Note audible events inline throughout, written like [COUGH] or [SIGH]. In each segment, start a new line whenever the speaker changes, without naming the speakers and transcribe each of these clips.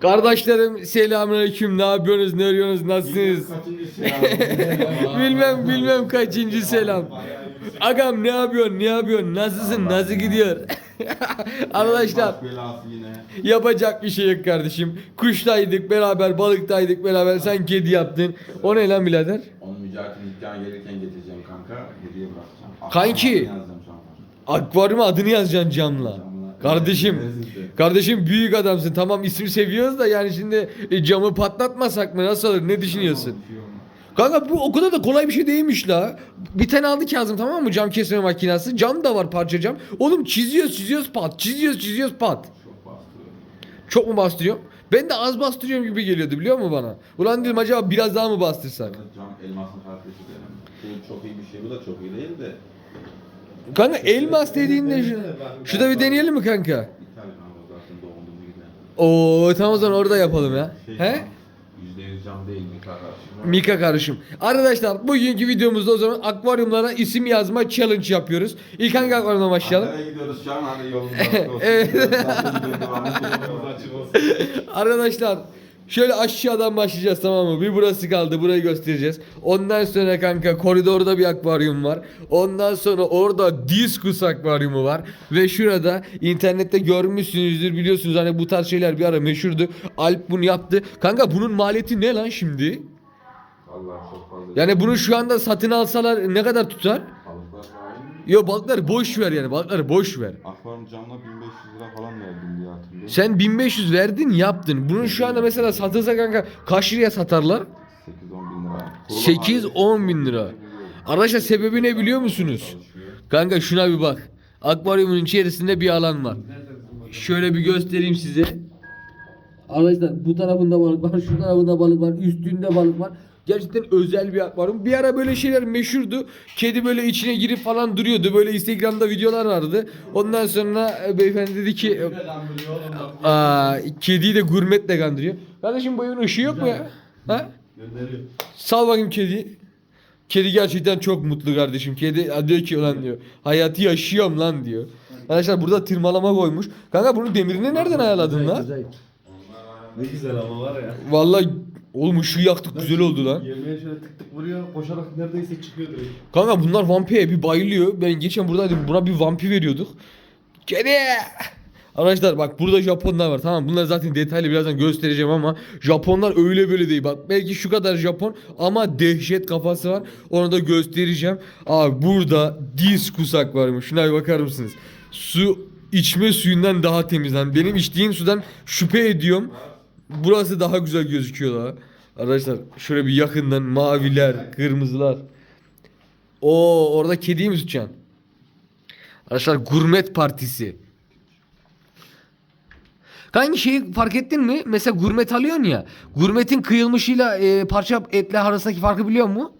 Kardeşlerim selamünaleyküm. Ne yapıyorsunuz? Ne arıyorsunuz? Nasılsınız? [LAUGHS] bilmem bilmem kaçıncı selam. Agam ne yapıyorsun? Ne yapıyorsun? Nasılsın? Nasıl gidiyor? [LAUGHS] Arkadaşlar yapacak bir şey yok kardeşim. Kuştaydık beraber, balıktaydık beraber. Sen kedi yaptın. O ne lan birader?
Onu Mücahit'in dükkana gelirken getireceğim kanka. Hediye bırakacağım.
Kanki. Akvaryuma adını yazacaksın camla. Kardeşim, kardeşim büyük adamsın. Tamam isim seviyoruz da yani şimdi e, camı patlatmasak mı? Nasıl olur? Ne düşünüyorsun? Kanka bu o kadar da kolay bir şey değilmiş la. Bir tane aldı Kazım tamam mı cam kesme makinesi. Cam da var parça cam. Oğlum çiziyoruz çiziyoruz pat. Çiziyoruz çiziyoruz pat.
Çok
mu bastırıyorum? Ben de az bastırıyorum gibi geliyordu biliyor musun bana? Ulan dedim acaba biraz daha mı bastırsak?
Cam elmasın kalitesi benim. Bu çok iyi bir şey. Bu da çok iyi değil de.
Kanka elmas dediğinde şu, şurada bir deneyelim mi kanka? Oo tamam o zaman orada yapalım ya.
Şey,
He?
%100 cam değil mi kardeşim?
Mika karışım. Arkadaşlar bugünkü videomuzda o zaman akvaryumlara isim yazma challenge yapıyoruz. İlk hangi akvaryumdan başlayalım?
Nereye gidiyoruz şu an? Hadi yolumuz açık olsun.
Evet. Arkadaşlar şöyle aşağıdan başlayacağız tamam mı? Bir burası kaldı burayı göstereceğiz. Ondan sonra kanka koridorda bir akvaryum var. Ondan sonra orada diskus akvaryumu var. Ve şurada internette görmüşsünüzdür biliyorsunuz hani bu tarz şeyler bir ara meşhurdu. Alp bunu yaptı. Kanka bunun maliyeti ne lan şimdi?
Vallahi çok fazla.
Yani bunu şu anda satın alsalar ne kadar tutar?
Balıklar.
Yo balıkları boş ver yani balıkları boş ver.
Akvaryum camla 1500 lira falan verdim diye hatırlıyorum.
Sen 1500 verdin yaptın. Bunun şu anda mesela satılsa kanka kaç liraya satarlar?
8-10 bin lira.
8-10 bin lira. Arkadaşlar sebebi ne biliyor musunuz? Kanka şuna bir bak. Akvaryumun içerisinde bir alan var. Şöyle bir göstereyim size. Arkadaşlar bu tarafında balık var, şu tarafında balık var, üstünde balık var. Gerçekten özel bir akvaryum. Bir ara böyle şeyler meşhurdu. Kedi böyle içine girip falan duruyordu. Böyle Instagram'da videolar vardı. Ondan sonra e, beyefendi dedi ki Aa, kediyi de gurmetle kandırıyor. Kardeşim bu evin ışığı yok mu ya? Ha?
Gönderiyor.
Sal bakayım kediyi. Kedi gerçekten çok mutlu kardeşim. Kedi diyor ki lan diyor. Hayatı yaşıyorum lan diyor. Arkadaşlar burada tırmalama koymuş. Kanka bunun demirini nereden ayarladın lan?
Ne güzel ama var ya.
Vallahi oğlum ışığı yaktık güzel oldu lan.
Yemeğe şöyle tık tık vuruyor, koşarak neredeyse çıkıyor direkt.
Kanka bunlar vampire bir bayılıyor. Ben geçen buradaydım buna bir vampir veriyorduk. Kedi! Arkadaşlar bak burada Japonlar var tamam bunları zaten detaylı birazdan göstereceğim ama Japonlar öyle böyle değil bak belki şu kadar Japon ama dehşet kafası var onu da göstereceğim. Abi burada diskus akvaryumu şuna bir bakar mısınız? Su içme suyundan daha temiz lan benim içtiğim sudan şüphe ediyorum burası daha güzel gözüküyor daha. Arkadaşlar şöyle bir yakından maviler kırmızılar. O orada kediyi mi tutacaksın? Arkadaşlar gurmet partisi. Kanka şeyi fark ettin mi? Mesela gurmet alıyorsun ya. Gurmetin kıyılmışıyla e, parça etle arasındaki farkı biliyor musun?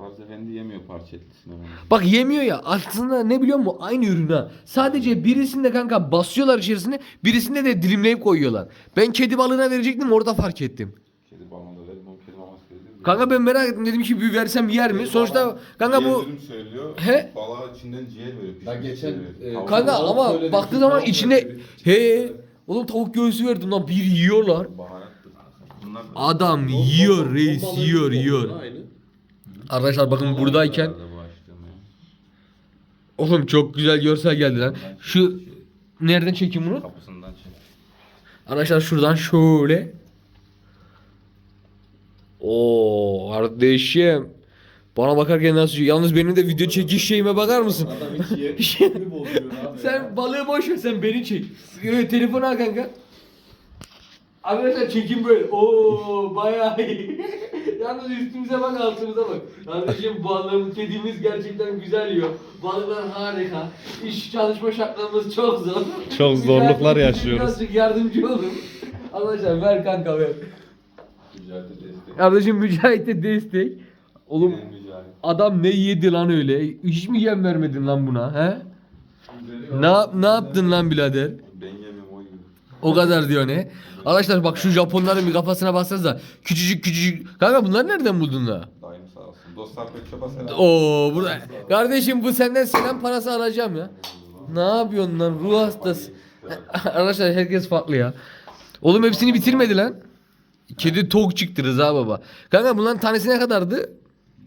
Fazla efendi yemiyor parça etlisini.
Bak yemiyor ya. Aslında ne biliyor musun? Aynı ürün ha. Sadece birisinde kanka basıyorlar içerisine. Birisinde de dilimleyip koyuyorlar. Ben kedi balığına verecektim orada fark ettim.
Kedi balonu da verim. O kedi verir.
Kanka ben merak ettim dedim ki bir versem yer mi? Sonuçta kanka bu
söylüyor.
He?
Balığa içinden ciğer veriyor.
Ben geçen,
veriyor.
e,
Tavuk-
kanka
Tavuk
ama baktığı zaman
söyledik.
içine he oğlum tavuk göğsü verdim lan bir yiyorlar.
Baharattır. Bunlar
Adam yiyor reis
balığı
yiyor yiyor.
Aynı.
Arkadaşlar bakın buradayken oğlum çok güzel görsel geldi lan. Şu nereden çekeyim bunu?
Kapısından çek.
Arkadaşlar şuradan şöyle. Oo kardeşim. Bana bakarken nasıl Yalnız benim de video çekiş şeyime bakar mısın?
Adam hiç abi. [LAUGHS]
Sen balığı boş ver sen beni çek. Telefonu al kanka. Arkadaşlar çekim böyle. Oo bayağı iyi. [LAUGHS] Yalnız üstümüze bak altımıza bak. Kardeşim balığım kedimiz gerçekten güzel yiyor. Balıklar harika. İş çalışma şartlarımız çok zor.
Çok zorluklar yaşıyoruz.
Birazcık yardımcı olun. [LAUGHS] Arkadaşlar ver kanka ver.
Mücahit'e destek.
Kardeşim Mücahit'e destek. Oğlum
Benim Mücahit.
adam ne yedi lan öyle? Hiç mi yem vermedin lan buna he? Ne, yap- ne yaptın lan birader?
Ben yemem o yiyor.
O kadar diyor ne? Arkadaşlar bak şu Japonların bir kafasına baksanıza. Küçücük küçücük. Kanka bunlar nereden buldun la?
Daim sağ olsun. Dostlar pek çaba selam.
Oo burada. Kardeşim bu senden selam parası alacağım ya. Ne yapıyorsun lan ruh hastası? Arkadaşlar herkes farklı ya. Oğlum hepsini bitirmedi lan. Kedi tok çıktı Rıza baba. Kanka bunların tanesi ne kadardı?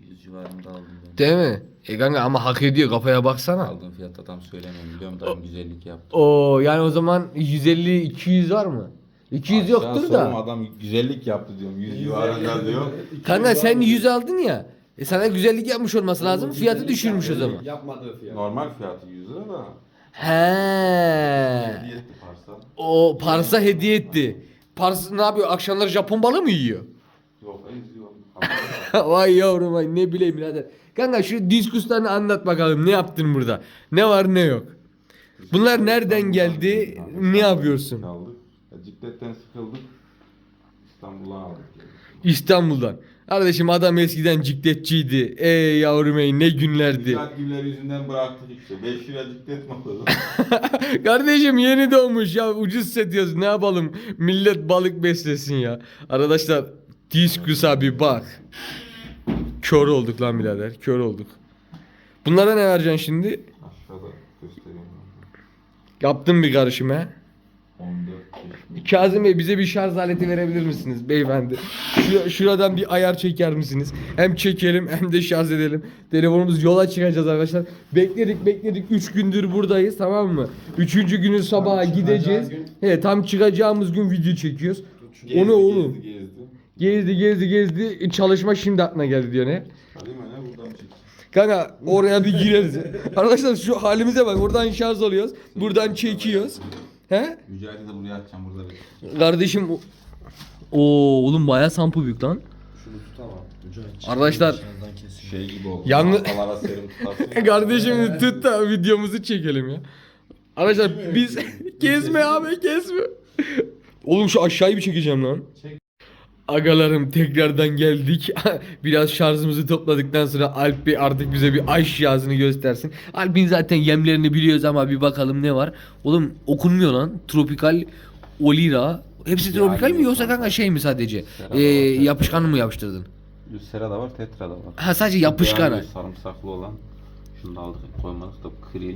100 civarında aldım ben.
Değil mi? E kanka ama hak ediyor kafaya baksana.
Aldığım fiyat tam söylemiyorum. Biliyorum da güzellik yaptı.
Oo yani o zaman 150 200 var mı? 200 yoktur da.
adam güzellik yaptı diyorum. 100 civarında diyor.
Kanka sen 100 aldın ya. E sana güzellik yapmış olması lazım. Fiyatı düşürmüş o zaman.
Yapmadığı fiyat.
Normal fiyatı 100 lira da.
He.
Hediye etti parsa.
O Pars'a hediye etti. Pars ne yapıyor? Akşamları Japon balığı mı yiyor?
Yok izliyorum. [LAUGHS]
vay yavrum vay ne bileyim birader. Kanka şu diskuslarını anlat bakalım. Ne yaptın burada? Ne var ne yok? Bunlar nereden geldi? Ne yapıyorsun?
Aldık. Cikletten sıkıldık. İstanbul'a aldık.
İstanbul'dan. Kardeşim adam eskiden cikletçiydi. Ey yavrum ey ne günlerdi.
Güzel güller yüzünden bıraktık işte. 5 lira ciklet mi alalım? [LAUGHS]
Kardeşim yeni doğmuş ya ucuz satıyoruz ne yapalım millet balık beslesin ya. Arkadaşlar diskus'a bir bak. Kör olduk lan birader kör olduk. Bunlara ne vereceksin şimdi?
Aşağıda göstereyim.
Yaptım bir karışım he.
14 çeşit.
Kazım Bey bize bir şarj aleti verebilir misiniz beyefendi? Şu, şuradan bir ayar çeker misiniz? Hem çekelim hem de şarj edelim. Telefonumuz yola çıkacağız arkadaşlar. Bekledik bekledik 3 gündür buradayız tamam mı? 3. günün sabaha gideceğiz.
gün-
He tam çıkacağımız gün video çekiyoruz.
Gezdi,
o ne oğlum?
Gezdi gezdi.
Gezdi gezdi gezdi çalışma şimdi aklına geldi diyor ne?
Çek.
Kanka oraya bir gireriz. [LAUGHS] Arkadaşlar şu halimize bak oradan şarj oluyoruz. Buradan çekiyoruz. He?
Mücadele de buraya atacağım burada. bir.
Kardeşim o- Oo oğlum bayağı sampu büyük lan.
Şunu tutamam. Ucu
Arkadaşlar
Şey gibi oldu.
Yalnız-
Kafalara serum tutarsın. [LAUGHS]
kardeşim tut da videomuzu çekelim ya. Arkadaşlar biz [LAUGHS] kesme abi kesme. Oğlum şu aşağıyı bir çekeceğim lan. Agalarım tekrardan geldik. [LAUGHS] Biraz şarjımızı topladıktan sonra Alp Bey artık bize bir aş yazını göstersin. Alp'in zaten yemlerini biliyoruz ama bir bakalım ne var. Oğlum okunmuyor lan. Tropikal Olira. Hepsi tropikal mi yoksa kanka şey mi sadece? Ee, yapışkan mı yapıştırdın?
Sera da var, tetra da var.
Ha sadece yapışkan.
Yani sarımsaklı olan. Şunu da aldık koymadık da krill.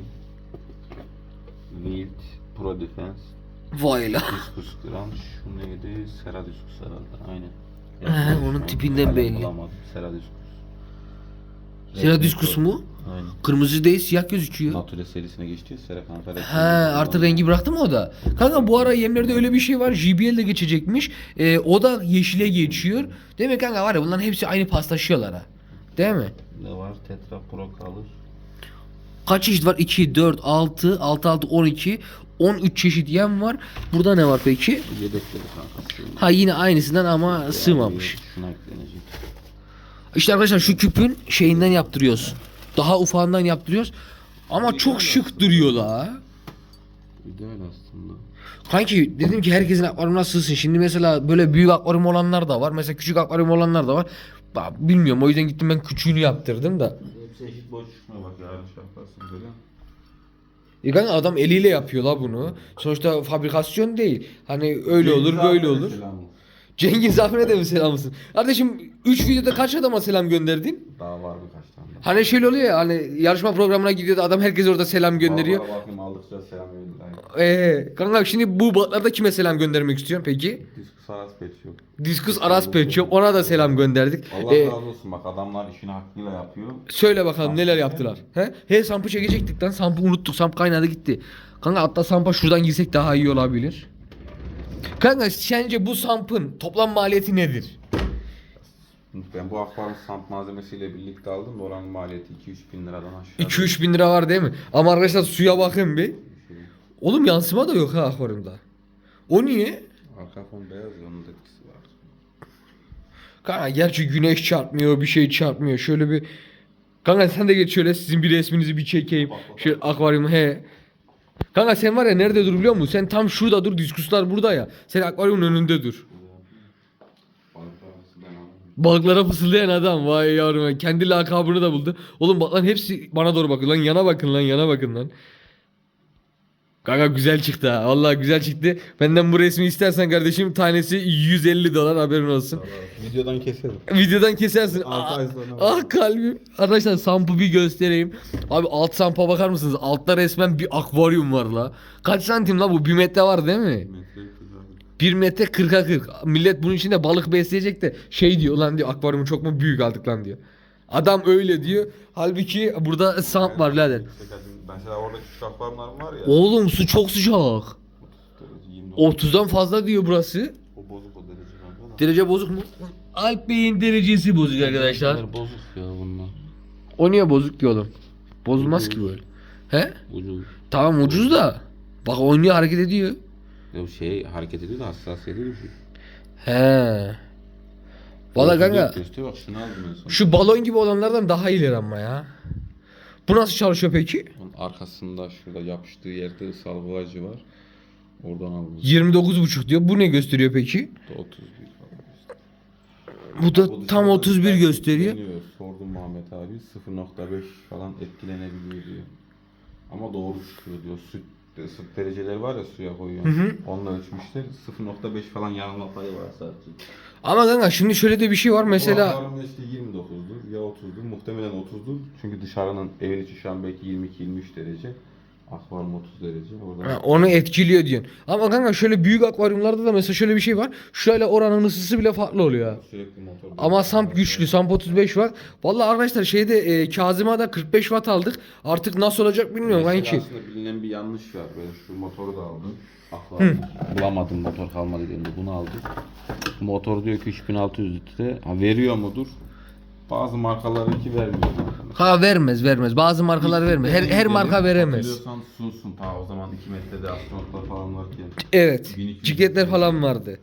Wild, Pro Defense,
Vay la.
Discus Gram. Şu neydi? Sera Discus herhalde. Aynen.
He, onun tipinden belli.
Bulamadım. Sera Discus.
Sera diskus mu?
Aynen.
Kırmızı değil siyah gözüküyor.
Nature serisine geçti. Kanka.
He artık rengi bıraktı mı o da? Kanka bu ara yemlerde öyle bir şey var. JBL de geçecekmiş. Ee, o da yeşile geçiyor. Değil mi kanka var ya bunların hepsi aynı paslaşıyorlar ha. Değil mi?
Ne var? Tetra Pro kalır.
Kaç çeşit var? 2, 4, 6, 6, 6, 12, 13 çeşit yem var. Burada ne var peki?
Yedekleri kanka.
Ha yine aynısından ama sığmamış.
Şuna eklenecek.
İşte arkadaşlar şu küpün şeyinden yaptırıyoruz. Daha ufağından yaptırıyoruz. Ama çok şık duruyor la.
Öyle aslında.
Kanki dedim ki herkesin akvaryumuna sığsın. Şimdi mesela böyle büyük akvaryum olanlar da var. Mesela küçük akvaryum olanlar da var. Bilmiyorum o yüzden gittim ben küçüğünü yaptırdım da.
Hepsi eşit boş çıkmıyor bak yarın şey yaparsın böyle.
E kanka adam eliyle yapıyor la bunu. Sonuçta fabrikasyon değil. Hani öyle olur böyle olur. Cengiz abine de mi selam olsun? Kardeşim 3 videoda kaç adama selam gönderdin?
Daha var tane.
Hani şöyle oluyor ya hani yarışma programına gidiyor da adam herkes orada selam gönderiyor.
Valla bakayım aldıkça selam verin.
Eee kanka şimdi bu batlarda kime selam göndermek istiyorsun peki?
Diskus Aras Pet Shop.
Diskus Aras Pet Shop ona da selam gönderdik.
Allah
Ee,
razı olsun bak adamlar işini hakkıyla yapıyor.
Söyle bakalım neler yaptılar. He? He sampı çekecektik lan. Sampı unuttuk. Samp kaynadı gitti. Kanka hatta sampa şuradan girsek daha iyi olabilir. Kanka sence bu sampın toplam maliyeti nedir?
Ben bu akvaryum samp malzemesiyle birlikte aldım da oranın maliyeti 2-3 bin liradan aşağı.
2-3 bin lira var değil mi? Ama arkadaşlar suya bakın bir. Oğlum yansıma da yok ha akvaryumda. O niye?
Arka fon beyaz ya onun da etkisi var.
Kanka gerçi güneş çarpmıyor bir şey çarpmıyor. Şöyle bir... Kanka sen de geç şöyle sizin bir resminizi bir çekeyim. Şöyle akvaryum he. Kanka sen var ya nerede dur biliyor musun? Sen tam şurada dur diskuslar burada ya. Sen akvaryumun önünde dur.
Balıklar arası ben anlamadım.
Balıklara fısıldayan adam vay yavrum ya. kendi lakabını da buldu. Oğlum balıkların hepsi bana doğru bakıyor lan yana bakın lan yana bakın lan. Kanka güzel çıktı ha. Vallahi güzel çıktı. Benden bu resmi istersen kardeşim tanesi 150 dolar haberin olsun.
Videodan keserim.
Videodan kesersin.
Altı
Ah,
ay sonra bak.
ah kalbim. Arkadaşlar sampı bir göstereyim. Abi alt sampa bakar mısınız? Altta resmen bir akvaryum var la. Kaç santim la bu? Bir metre var değil mi?
Metre.
1 metre 40'a 40. Millet bunun içinde balık besleyecek de şey diyor lan diyor akvaryumu çok mu büyük aldık lan diyor. Adam öyle diyor. Halbuki burada samp var birader.
Mesela orada küçük akvaryumlar var ya.
Oğlum su çok sıcak.
30 derece, 29.
30'dan fazla diyor burası.
O bozuk o derece.
Derece bozuk mu? Alp Bey'in derecesi bozuk arkadaşlar.
Bozuk ya bunlar.
O niye bozuk ki oğlum? Bozulmaz ki böyle. He?
Ucuz.
Tamam ucuz da. Bak oynuyor hareket ediyor.
Ya şey hareket ediyor da hassasiyeti düşük.
He. Valla kanka
Gösteriyor bak şunu aldım en son.
şu balon gibi olanlardan daha iyiler ama ya. Bu nasıl çalışıyor peki?
Onun arkasında şurada yapıştığı yerde salgılacı var. Oradan aldım.
29,5 diyor. Bu ne gösteriyor peki?
31 falan.
Bu da
Bu
tam
dışarıda
31
biraz
gösteriyor.
Sordum Muhammed abi 0.5 falan etkilenebiliyor diyor. Ama doğru çıkıyor diyor. Süt ısıt dereceleri var ya suya koyuyor.
Hı hı.
Onunla ölçmüşler. 0.5 falan yanılma payı var sadece.
Ama kanka şimdi şöyle de bir şey var mesela.
Akvaryumda işte 29'dur ya 30'dur. Muhtemelen 30'dur. Çünkü dışarının evin içi şu an belki 22-23 derece. Akvaryum 30 derece. Orada
Ha, onu etkiliyor diyorsun. Ama kanka şöyle büyük akvaryumlarda da mesela şöyle bir şey var. Şöyle oranın ısısı bile farklı oluyor. ha.
sürekli motor.
Ama Samp güçlü. Samp 35 watt. Vallahi arkadaşlar şeyde e, Kazıma'da 45 watt aldık. Artık nasıl olacak bilmiyorum
Mesela
kanki.
Aslında bilinen bir yanlış var. Ben şu motoru da aldım. Akvaryum. Bulamadım motor kalmadı dediğimde bunu aldım. Motor diyor ki 3600 litre. Ha, veriyor mudur? Bazı markalarınki vermiyor.
Ha vermez vermez. Bazı markalar vermez. Her her marka veremez.
Hatırlıyorsan Sunsun ta o zaman 2 metrede astronotlar falan varken.
Evet.
1200
Cikletler falan vardı.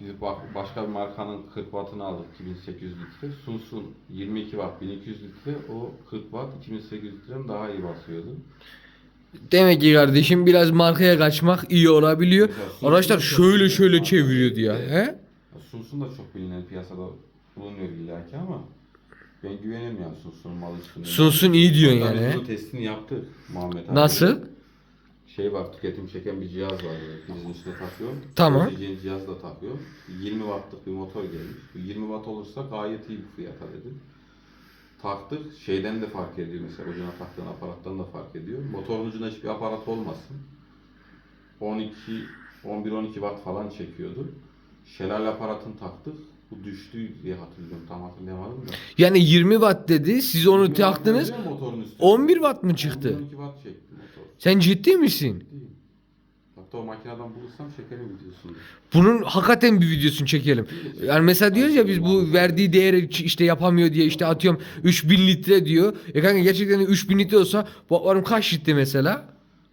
Biz bak başka bir markanın 40 wattını aldık 2800 litre. Sunsun 22 watt 1200 litre o 40 watt 2800 litreden daha iyi basıyordu.
Demek ki kardeşim biraz markaya kaçmak iyi olabiliyor.
Mesela Sunsun
Arkadaşlar
da çok
şöyle
bilinen
şöyle
marka.
çeviriyordu ya. He?
Sunsun da çok bilinen piyasada bulunuyor illaki ama ben güvenemiyorum Sunsun'un malı üstüne.
Sunsun iyi diyorsun
Hatta
yani.
biz bunun testini yaptık Muhammed abi.
Nasıl?
Şey var tüketim çeken bir cihaz var böyle prizin üstüne takıyor.
Tamam.
Oksijen cihaz da takıyor. 20 wattlık bir motor gelmiş. Bu 20 watt olursa gayet iyi bir fiyata dedi. Taktık şeyden de fark ediyor mesela ucuna taktığın aparattan da fark ediyor. Motorun ucuna hiçbir aparat olmasın. 12 11-12 watt falan çekiyordu. Şelale aparatını taktık. Bu düştü diye hatırlıyorum. Tam hatırlayamadım da.
Yani 20 watt dedi. Siz
20
onu
watt
taktınız.
yazıyor motorun üstünde.
11 watt mı çıktı?
11-12 watt çekti motor.
Sen ciddi misin?
Değil. Hatta o makineden bulursam çekerim videosunu.
Bunun hakikaten bir videosunu çekelim. Yani mesela diyoruz ya biz bu verdiği değeri işte yapamıyor diye işte atıyorum 3000 litre diyor. E kanka gerçekten de 3000 litre olsa bu akvaryum kaç litre mesela?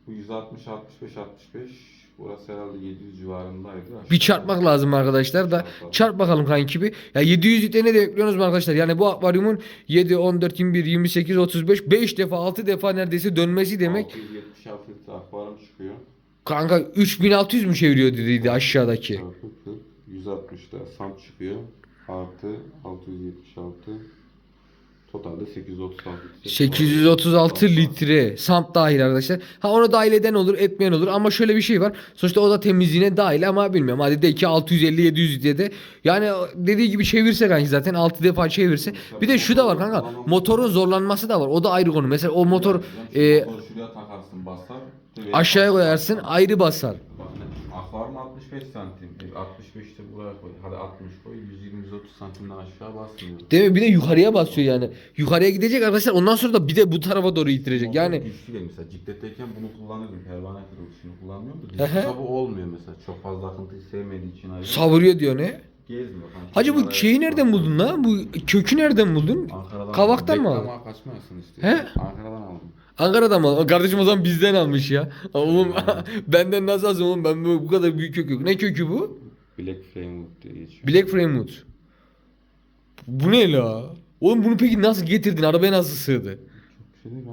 Bu 160, 65, 65. Burası herhalde 700 civarındaydı.
Bir çarpmak lazım arkadaşlar da çarp bakalım kanki bir. Ya 700 litre ne de arkadaşlar? Yani bu akvaryumun 7, 14, 21, 28, 35, 5 defa 6 defa neredeyse dönmesi demek.
676 litre akvaryum çıkıyor.
Kanka 3600 mü çeviriyor dediydi aşağıdaki.
Çarpı 40, 160 da samp çıkıyor. Artı 676. Totalde 836 litre.
836 litre samp dahil arkadaşlar. Ha onu dahil eden olur etmeyen olur ama şöyle bir şey var. Sonuçta o da temizliğine dahil ama bilmiyorum. Hadi de ki 650-700 litrede. Yani dediği gibi çevirse kanki zaten 6 defa çevirse. Bir de şu da var kanka. Motorun zorlanması da var. O da ayrı konu. Mesela o motor
Şu
e,
şuraya takarsın basar.
aşağıya koyarsın ayrı basar.
Ne? Akvaryum 65 santim. E, 65'te buraya koy. Hadi 60 koy. 120-130 santimden aşağı basmıyor.
Değil mi? Bir de yukarıya basıyor yani. Yukarıya gidecek arkadaşlar. Ondan sonra da bir de bu tarafa doğru ittirecek.
Motor
Yani
güçlü değil. Mesela cikletteyken bunu kullanıyordum. Pervane kırılışını kullanmıyordum.
Hı hı.
Disk tabu olmuyor mesela. Çok fazla akıntıyı sevmediği için ayrı.
savuruyor diyor ne?
Gezmiyor. kanka.
Hacı bu
Araya-
şeyi nereden buldun lan? Bu kökü nereden buldun?
Ankara'dan
Kavaktan mı aldın?
Reklama kaçmayasın işte.
He?
Ankara'dan aldım.
Ankara'da mı? Kardeşim o zaman bizden almış ya. [LAUGHS] Oğlum [LAUGHS] benden nasıl alsın oğlum? Ben bu bu kadar büyük kök yok. Ne kökü bu?
Black Framewood diye geçiyor.
Black Framewood. Bu ne la? Oğlum bunu peki nasıl getirdin? Arabaya nasıl sığdı?
Bir şey değil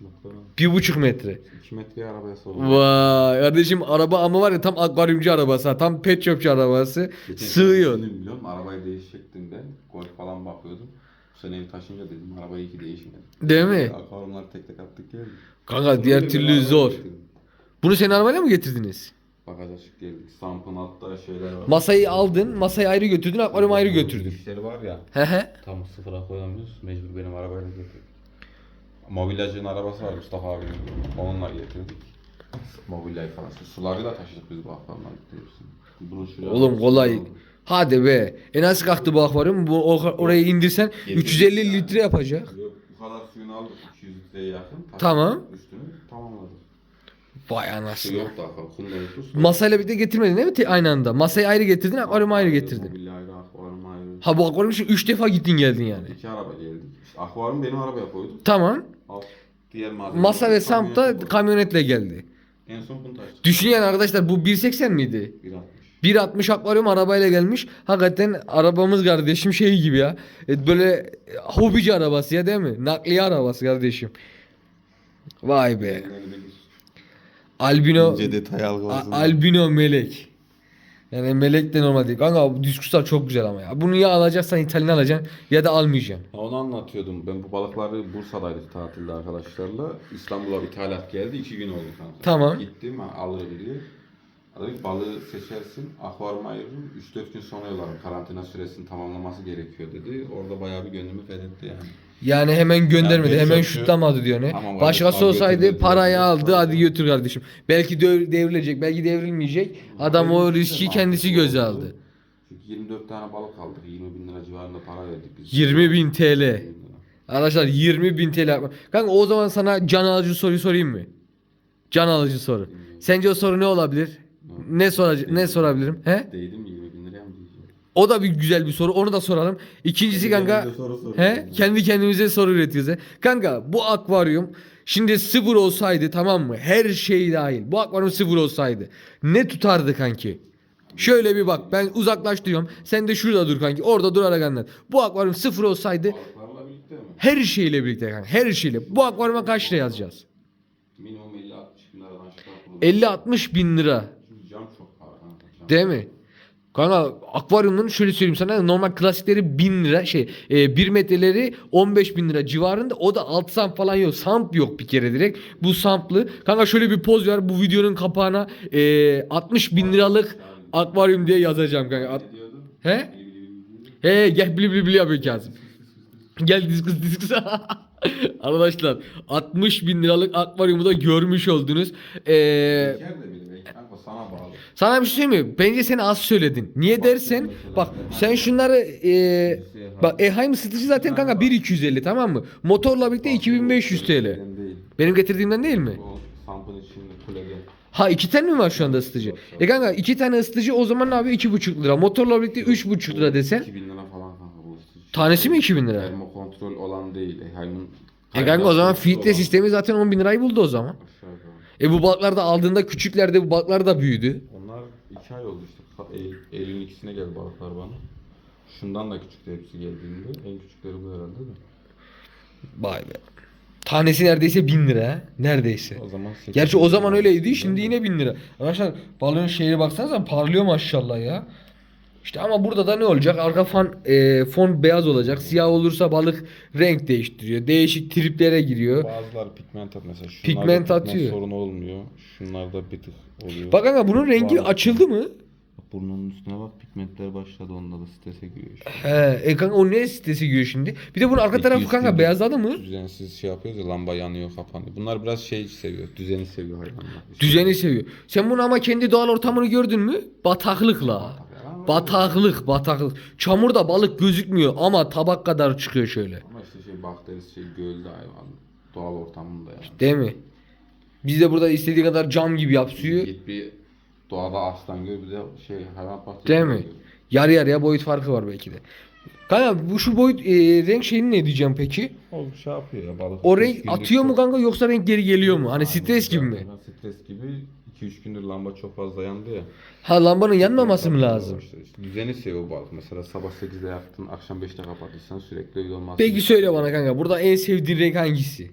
metre.
Bir buçuk metre.
İki metreye arabaya sorulur.
Vay kardeşim araba ama var ya tam akvaryumcu arabası. ha, Tam pet shopçu arabası. Sığıyor.
sene biliyor musun? Arabayı değişecektim ben. Golf falan bakıyordum. Sene evi taşınca dedim arabayı iyi ki değişmedi.
Değil mi?
Akvaryumları tek tek attık geldik.
Kanka diğer
Bunu
türlü
beraber
zor.
getirdim.
Bunu senin arabayla mı getirdiniz?
Bagaj açık geldik. Sampın hatta şeyler var.
Masayı aldın, masayı ayrı götürdün, akvaryumu ayrı götürdün.
İşleri var ya.
He he.
Tam sıfıra koyamıyoruz. Mecbur benim arabayla getirdik. Mobilyacının arabası var Mustafa abinin. Onunla getirdik. Mobilyayı falan. Suları da taşıdık biz bu akvaryumdan
Oğlum
aldım.
Hadi be. E nasıl kalktı bu akvaryum? Bu or- oraya indirsen
Yedi
350
yani.
litre yapacak.
Yok, bu kadar suyunu aldık 200 litreye yakın.
Tamam.
Üstünü tamamladık.
Vay
Su
anasını.
yok daha kumda yoktu. su.
Masayla birlikte getirmedin değil mi? Te- Aynı anda. Masayı ayrı getirdin, akvaryumu ayrı getirdin.
Mobilya ayrı, akvaryum ayrı.
Ha bu akvaryum için 3 defa gittin geldin yani.
İki araba geldik. İşte akvaryum benim arabaya koyduk.
Tamam.
Alt diğer malzemeler.
Masa ve da
kamyonete koyduk.
kamyonetle geldi.
En son bunu taşıdık.
Düşün yani arkadaşlar bu 1.80 miydi?
1.60.
1.60 akvaryum arabayla gelmiş. Hakikaten arabamız kardeşim şey gibi ya. E, Böyle e, hobici arabası ya değil mi? Nakliye arabası kardeşim. Vay be.
Bir
Albino
ince detay algılasın.
albino melek. Yani melek de normal değil. Kanka bu diskuslar çok güzel ama ya. Bunu ya alacaksan İtalyan alacaksın ya da almayacaksın.
Ha, Onu anlatıyordum. Ben bu balıkları Bursa'daydık tatilde arkadaşlarla. İstanbul'a ithalat geldi. iki gün oldu kanka.
Tamam.
Gittim ha, alırım diye. Dedik balığı seçersin, akvaryuma ayırırım. 3-4 gün sonra yollarım. Karantina süresini tamamlaması gerekiyor dedi. Orada bayağı bir gönlümü fethetti yani.
Yani hemen göndermedi,
Yani
hemen şutlamadı diyor ne?
Tamam,
Başkası olsaydı
götür dedi.
parayı aldı, hadi götür kardeşim. Belki devrilecek, belki devrilmeyecek. Adam o riski kendisi göze aldı.
Çünkü 24 tane balık aldık. 20 bin lira civarında para verdik biz.
20 bin TL.
20 bin lira.
Arkadaşlar 20 bin TL. Kanka o zaman sana can alıcı soruyu sorayım mı? Can alıcı soru. Sence o soru ne olabilir? Ne soracak ne sorabilirim? He?
Değdim 20 bin liraya mı diyeceğim?
O da bir güzel bir soru. Onu da soralım. İkincisi kanka
Kendimize soru soruyoruz
he
yani.
kendi kendimize soru üretiyoruz. he. Kanka bu akvaryum şimdi sıfır olsaydı tamam mı? Her şey dahil. Bu akvaryum sıfır olsaydı ne tutardı kanki? Şöyle bir bak ben uzaklaştırıyorum. Sen de şurada dur kanki. Orada durarak anlat. Bu akvaryum sıfır olsaydı
Balıklarla birlikte mi?
her şeyle birlikte kanka. Her şeyle. Bu akvaryuma kaç lira yazacağız?
Minimum 50-60 bin liradan aşağı kurulur.
50-60 bin lira.
Çünkü cam çok pahalı kanka. Cam.
Değil mi? Kanka akvaryumun şöyle söyleyeyim sana. Normal klasikleri 1000 lira şey e, 1 metreleri 15 bin lira civarında. O da alt samp falan yok. Samp yok bir kere direkt. Bu samplı. Kanka şöyle bir poz ver. Bu videonun kapağına e, 60 bin liralık akvaryum diye yazacağım kanka. At- he? He gel bili bili bili yapıyor Kazım. Gel diskus diskus [LAUGHS] arkadaşlar 60 bin liralık akvaryumu da görmüş oldunuz. Eee
Sana bağlı.
Sana bir şey söyleyeyim mi? Bence sen az söyledin. Niye dersen bak sen şunları e, bak Eheim ısıtıcı zaten kanka 1250 tamam mı? Motorla birlikte 2500 TL.
Benim
getirdiğimden değil mi?
O sampın içinde kulede.
Ha iki tane mi var şu anda ısıtıcı? E kanka iki tane ısıtıcı o zaman abi iki buçuk lira. Motorla birlikte üç buçuk lira desen.
2000 lira falan kanka bu ısıtıcı.
Tanesi mi 2000 lira?
Termokontrol olan değil. Eheim'in
E kanka o zaman filtre sistemi zaten 10 bin lirayı buldu o zaman.
Aşağı yukarı.
E bu balıklar da aldığında küçüklerde bu balıklar da büyüdü.
Onlar 2 ay oldu işte. Eylül- Eylül'ün ikisine geldi balıklar bana. Şundan da küçüktü hepsi geldiğinde. En küçükleri bu herhalde de.
Vay be. Tanesi neredeyse 1000 lira. ha. Neredeyse.
O zaman sekiz
Gerçi o zaman öyleydi şimdi yine 1000 lira. Arkadaşlar balığın şeyine baksanıza parlıyor maşallah ya. İşte ama burada da ne olacak? Arka fon, e, fon beyaz olacak. Siyah olursa balık renk değiştiriyor. Değişik triplere giriyor.
Bazıları pigment atıyor mesela. Şunlarda
Pigment atıyor.
sorunu olmuyor. Şunlarda bir tık oluyor.
Bak kanka bunun rengi
Bazı-
açıldı mı?
Burnunun üstüne bak pigmentler başladı onda da strese giriyor işte.
He, e kanka o ne sitesi giriyor şimdi? Bir de bunun arka tarafı
200
kanka beyazladı mı?
Düzensiz şey yapıyoruz ya lamba yanıyor kapanıyor. Bunlar biraz şey seviyor. Düzeni seviyor hayvanlar.
Düzeni seviyor. Sen bunu ama kendi doğal ortamını gördün mü? Bataklıkla. Bataklık, bataklık. Çamurda balık gözükmüyor ama tabak kadar çıkıyor şöyle.
Ama işte şey bakterisi şey gölde hayvan. Doğal ortamında yani.
Değil mi? Biz de burada istediği kadar cam gibi yap suyu.
Git bir doğada aslan gör bir de şey hayvan bahçesi.
Değil mi? Yarı yarıya boyut farkı var belki de. Kanka bu şu boyut e, renk şeyini ne diyeceğim peki?
O şey yapıyor ya balık.
O renk atıyor mu kanka yoksa renk geri geliyor mu? Hani
Aynen,
stres gibi mi?
Stres gibi 2-3 gündür lamba çok fazla yandı ya.
Ha lambanın yanmaması mı lazım?
İşte, işte düzeni seviyor balık. Mesela sabah 8'de yaktın, akşam 5'te kapatırsan sürekli öyle olmaz.
Peki söyle bana kanka burada en sevdiğin renk hangisi?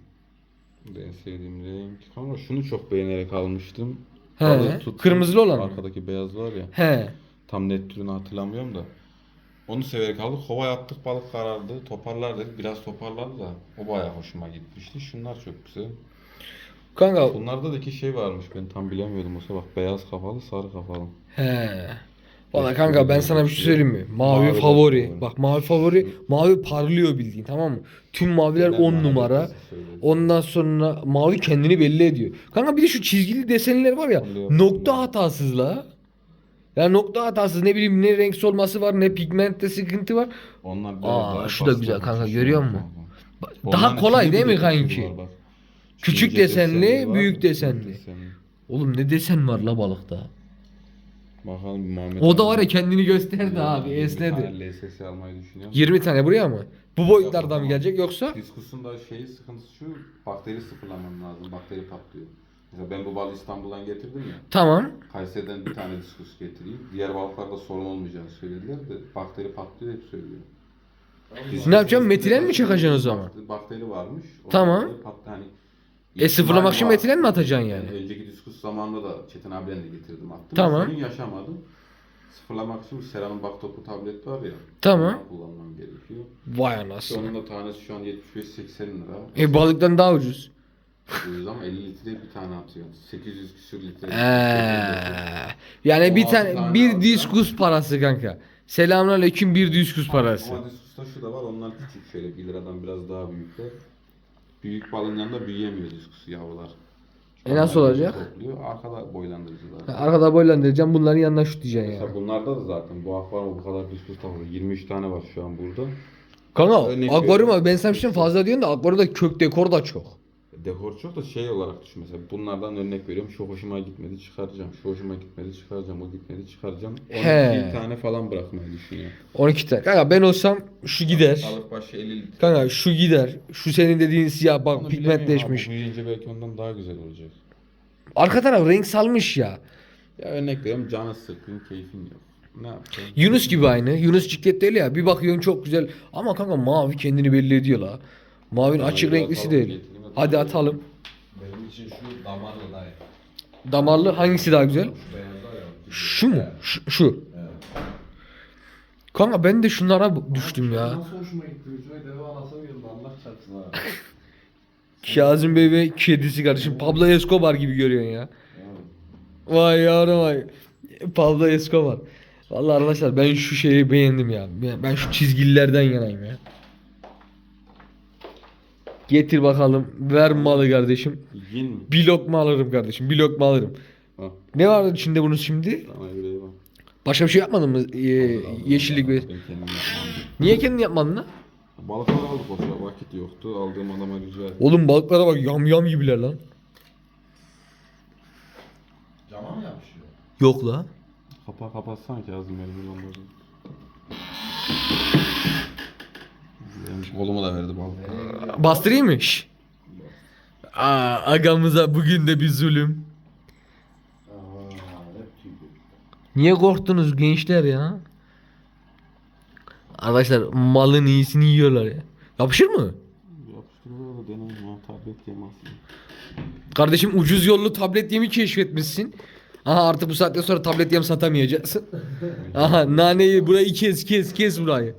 En sevdiğim renk. Ama şunu çok beğenerek almıştım.
He,
tuttum.
kırmızılı olan mı?
Arkadaki beyaz var ya.
He.
Tam net türünü hatırlamıyorum da. Onu severek aldık. Kovaya attık balık karardı. Toparlar dedik. Biraz toparladı da. O bayağı hoşuma gitmişti. Şunlar çok güzel.
Kanka
Bunlarda da iki şey varmış. Ben tam bilemiyordum. O bak beyaz kafalı, sarı kafalı.
he. Valla kanka ben sana bir şey söyleyeyim mi? Mavi,
Mavi de
favori.
favori.
Bak mavi favori. Mavi parlıyor bildiğin tamam mı? Tüm maviler 10 numara. Ondan sonra mavi kendini belli ediyor. Kanka bir de şu çizgili desenler var ya nokta hatasız la. Yani nokta hatası ne bileyim ne renk solması var ne pigmentte sıkıntı var.
Onlar
Aa, şu da güzel
olmuş,
kanka,
şu
görüyor musun? Daha kolay
içinde
değil
bir
mi
detayı
kanki?
var bak.
Küçük
İnce
desenli,
var,
büyük desenli. Oğlum ne desen var la balıkta.
Bakalım Muhammed
O da var ya kendini gösterdi abi esnedi.
LSS almayı düşünüyorum.
20 tane buraya mı? Bu boyutlardan mı gelecek yoksa?
Diskus'un da şeyi sıkıntısı şu, bakteri sıfırlaman lazım. Bakteri patlıyor. Mesela ben bu balığı İstanbul'dan getirdim ya.
Tamam.
Kayseri'den bir tane diskus getireyim. Diğer balıklarda sorun olmayacağını söylediler de bakteri patlıyor hep söylüyor.
Ne yapacağım? Metilen mi çakacaksın o zaman?
Bakteri- Bakteri varmış. O
Tamam.
bakteri patlı- hani
E, sıfırlamak için metilen mi atacaksın yani?
Önceki diskus zamanında da Çetin abiden de getirdim attım.
Tamam.
Sorun yaşamadım. Sıfırlamak için Sera'nın Baktop'u tablet var ya.
Tamam.
onu Kullanmam gerekiyor.
Vay
İşte
anasını.
onun da tanesi şu an 75-80 lira.
E balıktan daha ucuz.
Ucuz ama 50 litre bir tane atıyor. 800 küsür litre.
Eee. Yani bir
16
tane
tane
bir
alacağım.
diskus parası kanka. Selamünaleyküm bir diskus parası.
Ama diskusta şu da var onlar küçük şöyle 1 liradan biraz daha büyükler. Büyük balın yanında büyüyemiyor diskusu yavrular.
E nasıl olacak?
Topluyor. Arkada boylandırıcılar.
Arkada boylandıracağım bunların yanına şut diyeceksin
Mesela
yani.
bunlarda da zaten bu akvaryuma bu kadar diskus takılıyor. 23 tane var şu an burada.
Kanka
Örnek
akvaryum ben sana bir şey fazla diyorsun da akvaryumda kök dekor da çok.
Dekor çok da şey olarak düşün mesela bunlardan örnek veriyorum şu hoşuma gitmedi çıkaracağım şu hoşuma gitmedi çıkaracağım o gitmedi çıkaracağım 12
He.
tane falan bırakmayı düşünüyorum.
12 tane. Kanka ben olsam şu gider.
Alıp başı 50 litre.
Kanka şu gider. Şu senin dediğin siyah bak
Onu
pigmentleşmiş.
bilemiyorum Bu büyüyünce belki ondan daha güzel olacak.
Arka taraf renk salmış ya.
Ya örnek veriyorum canı sıkkın keyfin yok. Ne yapacaksın?
Yunus gibi aynı. Yunus ciklet değil ya. Bir bakıyorsun çok güzel. Ama kanka mavi kendini belli ediyor la. Mavinin açık renklisi değil. Hadi atalım.
Benim için şu damarlı dayı.
Damarlı hangisi daha güzel?
Şu beyaz var ya.
Şu mu? Şu. şu.
Evet.
Kanka ben de şunlara bu- düştüm ya.
Nasıl hoşuma gitti. Ucuna deve anasını geldi. Allah çarpsın ha. [LAUGHS]
Kazım Bey ve kedisi kardeşim. Pablo Escobar gibi görüyorsun ya. Vay yavrum vay. Pablo Escobar. Vallahi arkadaşlar ben şu şeyi beğendim ya. Ben- Ben şu çizgililerden yanayım ya. Getir bakalım. Ver malı kardeşim.
Yin mi?
Bir lokma alırım kardeşim. Bir lokma alırım.
Ha,
Ne vardı içinde bunun şimdi?
yüreği var.
Başka bir şey yapmadın mı? Ee, yeşillik ve... Niye kendin yapmadın lan?
Balıklar aldık o sıra vakit yoktu. Aldığım adama rica ettim.
Oğlum balıklara bak yam yam gibiler lan.
Cama mı yapışıyor?
Yok la.
Kapağı kapatsan ki ağzım elimden olmaz. Kolumu da verdi balık.
Bastırayım mı? Şş. Aa, agamıza bugün de bir zulüm. Niye korktunuz gençler ya? Arkadaşlar malın iyisini yiyorlar ya. Yapışır mı?
Yapıştırılıyor da deneyim tablet yemezsin.
Kardeşim ucuz yollu tablet yemi keşfetmişsin. Aha artık bu saatten sonra tablet yem satamayacaksın. Aha naneyi burayı kes kes kes burayı.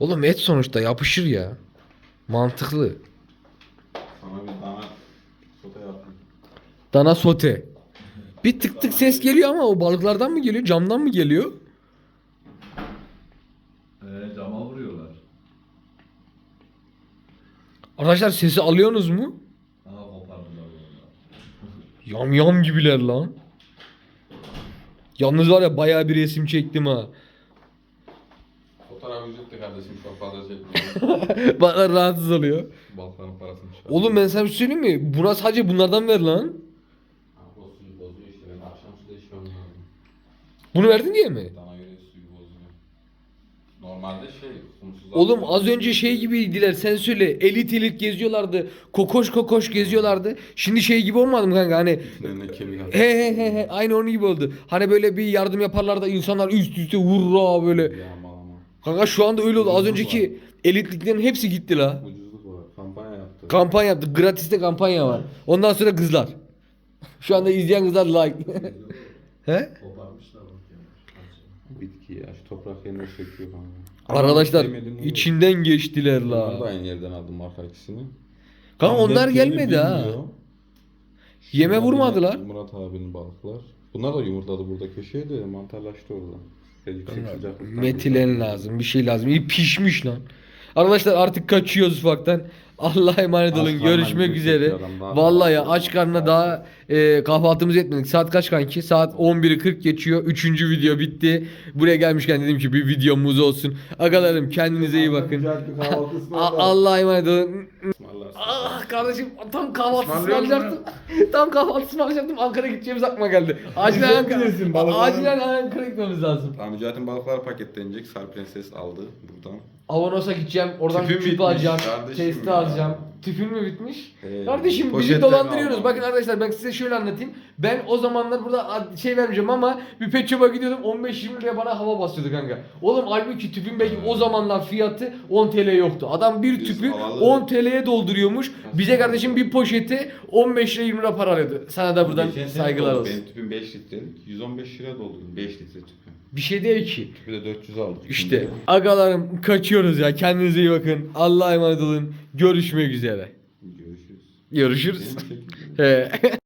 Oğlum et sonuçta yapışır ya. Mantıklı.
Sana bir dana sote yaptım.
Dana sote. Bir tık tık ses geliyor ama o balıklardan mı geliyor camdan mı geliyor?
Ee, cama vuruyorlar.
Arkadaşlar sesi alıyorsunuz mu?
Aha kopardılar.
Yam yam gibiler lan. Yalnız var ya bayağı bir resim çektim ha.
Kardeşim çok fazla çekmiyor. [LAUGHS]
Bayağı rahatsız oluyor.
Balıkların parasını çıkar.
Oğlum ben sana bir şey söyleyeyim mi? Buna sadece bunlardan ver lan.
Abi o suyu bozuyor işte ben akşam suda içmem lazım.
Bunu verdin diye mi?
Dana göre suyu bozuyor. Normalde şey
Oğlum az önce şey gibiydiler sen söyle elit elit geziyorlardı. Kokoş kokoş geziyorlardı. Şimdi şey gibi olmadı mı kanka hani
kemik
he he he he aynı onun gibi oldu. Hani böyle bir yardım yaparlar da insanlar üst üste vurra böyle.
Yağmalama.
Kanka şu anda öyle oldu. Az önceki elitliklerin hepsi gitti la.
Ucuzluk var. Kampanya yaptı.
Kampanya yaptık. Gratis'te kampanya var. Ondan sonra kızlar. [LAUGHS] Şu anda izleyen kızlar like. [LAUGHS] He?
Koparmışlar bak ya.
Bitki ya. Şu toprak yerine söküyor kanka.
Arkadaşlar içinden geçtiler
Bunları da
la.
aynı yerden aldım marka ikisini.
Kanka onlar gelmedi ha.
bilmiyor.
Yeme vurmadılar.
Murat abinin balıklar. Bunlar da yumurtladı burada köşeye de mantarlaştı orada. Ve yüksek sıcaklıktan
Metilen lazım. Bir şey lazım. İyi pişmiş lan. Arkadaşlar artık kaçıyoruz ufaktan. [LAUGHS] Allah'a emanet olun. Görüşmek üzere. Vallahi ya, aç karnına daha e, kahvaltımızı etmedik. Saat kaç kanki? Saat 11'i 40 geçiyor. Üçüncü video bitti. Buraya gelmişken dedim ki bir videomuz olsun. Agalarım kendinize iyi bakın. A- Allah'a emanet olun. Ah kardeşim tam kahvaltı ısmarlayacaktım. tam kahvaltı ısmarlayacaktım. Ankara gideceğimiz aklıma geldi. Acilen Ankara,
Bilirsin, balıkları.
acilen Ankara gitmemiz lazım.
Tamam Mücahit'in balıklar paketlenecek. Sar Prenses aldı buradan.
Avanos'a gideceğim. Oradan
Tüpüm
tüp
bitmiş
alacağım.
kardeşim
Testi
ya.
alacağım. Tüpün mü bitmiş?
He,
Kardeşim bizi dolandırıyoruz. Bakın arkadaşlar ben size şöyle anlatayım. Ben o zamanlar burada ad- şey vermeyeceğim ama bir pet shop'a gidiyordum 15-20 liraya bana hava basıyordu kanka. Oğlum halbuki tüpün belki o zamanlar fiyatı 10 TL yoktu. Adam bir
Biz
tüpü
alalı-
10 TL'ye dolduruyormuş. Bize kardeşim bir poşeti 15 lira 20 lira para alıyordu. Sana da buradan
Geçen
saygılar olsun.
Benim tüpüm 5 litrelik. 115 lira doldurdum. 5 litre tüpüm.
Bir şey değil ki.
Tüpü de 400 aldık.
İşte agalarım kaçıyoruz ya. Kendinize iyi bakın. Allah'a emanet olun. Görüşmek üzere.
Görüşürüz.
Görüşürüz. He. [LAUGHS]